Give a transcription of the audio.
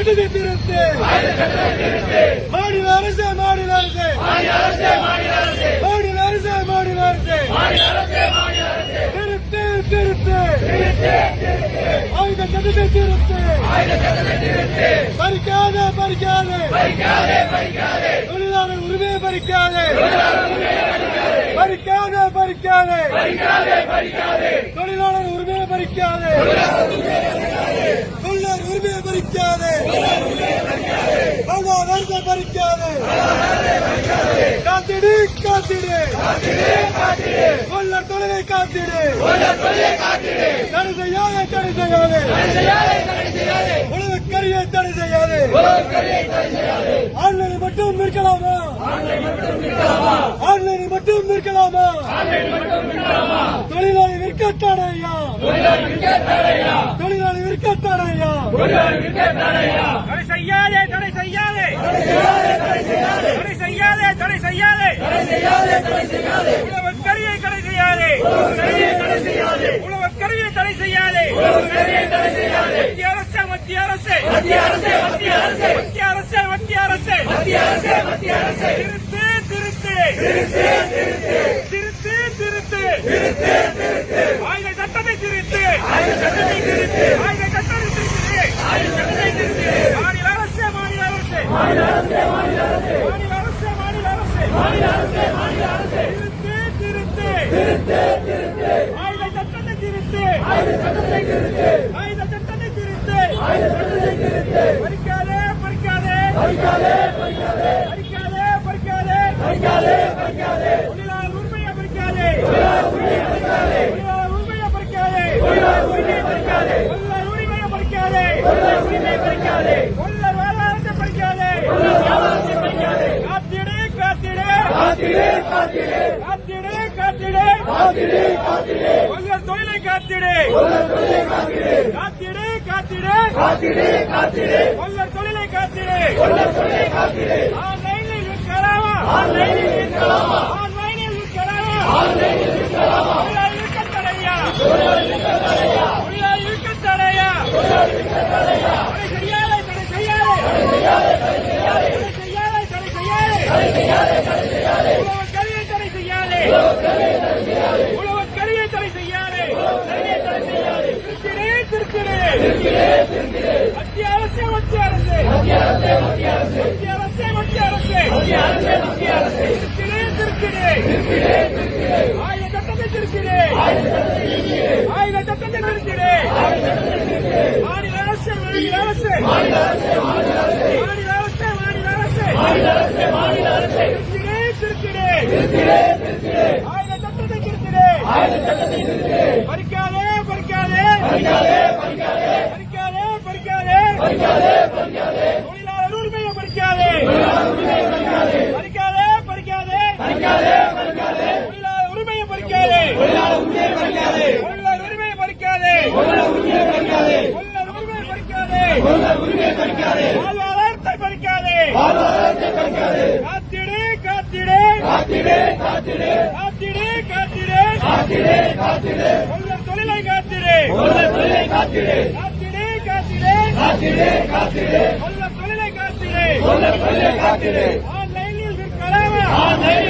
சட்டத்தை திருத்து மாநில அரசு மாநில அரசு. மாநில அரசு மாநில அரசு. திருத்து திருத்து. ஆயுத சட்டத்தை திருத்து பறிக்காத பறிக்காதே. தொழிலாளர் உரிமையை பறிக்காத. பறிக்காத பறிக்காத. தொழிலாளர் உரிமையை பறிக்காத தொழிலாளர் உரிமையை பறிக்காதே வாழ்வாதாரத்தை பறிக்காது காத்திடு காத்திடு கொள்ளர் தொழிலை காத்திடு. தடை செய்யாதே தடை செய்யாதே உலகக்கரியை தடை செய்யாதே ஆன்லைனில் மட்டும் இருக்கலாமா ஆன்லைனில் மட்டும் இருக்கலாமா தொழிலாளி விற்க தடையா தொழிலாளி விற்க தடையா தடை செய்யாதே தடை தடை செய்யாதே தடை செய்யாதே. உழவக்கரியை தடை செய்யாதே. உழவக்கரியை தடை செய்யாதே. மத்திய அரசு மத்திய அரசு. மத்திய அரசு மத்திய அரசு. மத்திய அரசு திருத்து திருத்து. திருத்து திருத்து. ஆயுத சட்டத்தை திருத்து. ஆயுத சட்டத்தை திருத்து. மாநில அரசு உரிமையை பறிக்காதே தொழிலாளர் உரிமையை பறிக்காதே தொழிலாளர் உரிமையை பறிக்காதே கொள்ளர் வேளாணத்தை பறிக்காதே காத்திடு காத்திடு காத்திடு. காத்திடு கொள்ளர் தொழிலை காத்திடு. காத்திடு. காத்திடு கொள்ளர் தொழிலை காத்திடு ஆன்லைனில் விற்கலாமா ஆன்லைனில் விற்கலாமா தொழிலாளி விற்க தடையா தொழிலாளி விற்க தடையா தடை செய்யாதே தடை செய்யாதே தடை செய்யாதே தடை செய்யாதே உழவர் கல்வியை தடை செய்யாதே உழவர் கல்வியை தடை செய்யாதே திருச்சிடு திருச்சிடு மத்திய அரசு மத்திய அரசு மத்திய அரசு மத்திய அரசு திருச்சிடு திருச்சிடு ஆயுத சட்டத்தை திருச்சிடு ஆயுத சட்டத்தை திருச்சிடு மாநில அரசு மாநில அரசு மாநில அரசு மாநில அரசு ஆயுத சட்டத்தை பறிக்காதே பறிக்காதே. பறிக்காதே பறிக்காதே தொழிலாளர் உரிமையை பறிக்காதே பறிக்காதே பறிக்காதே தொழிலாளர் உரிமையை பறிக்காதே தொழிலாளர் உரிமையை பறிக்காதே தொழிலாளர் உரிமையை பறிக்காதே. வாழ்வாதாரத்தை பறிக்காதே. காத்திடு காத்திடு. காத்திடு காத்திடு. கொள்ளர் தொழிலை காத்திடு. காத்திடு. காத்திடு கொள்ளர் தொழிலை காத்திடு. ஆன்லைனில் விற்கலாமா. ஆன்லைனில்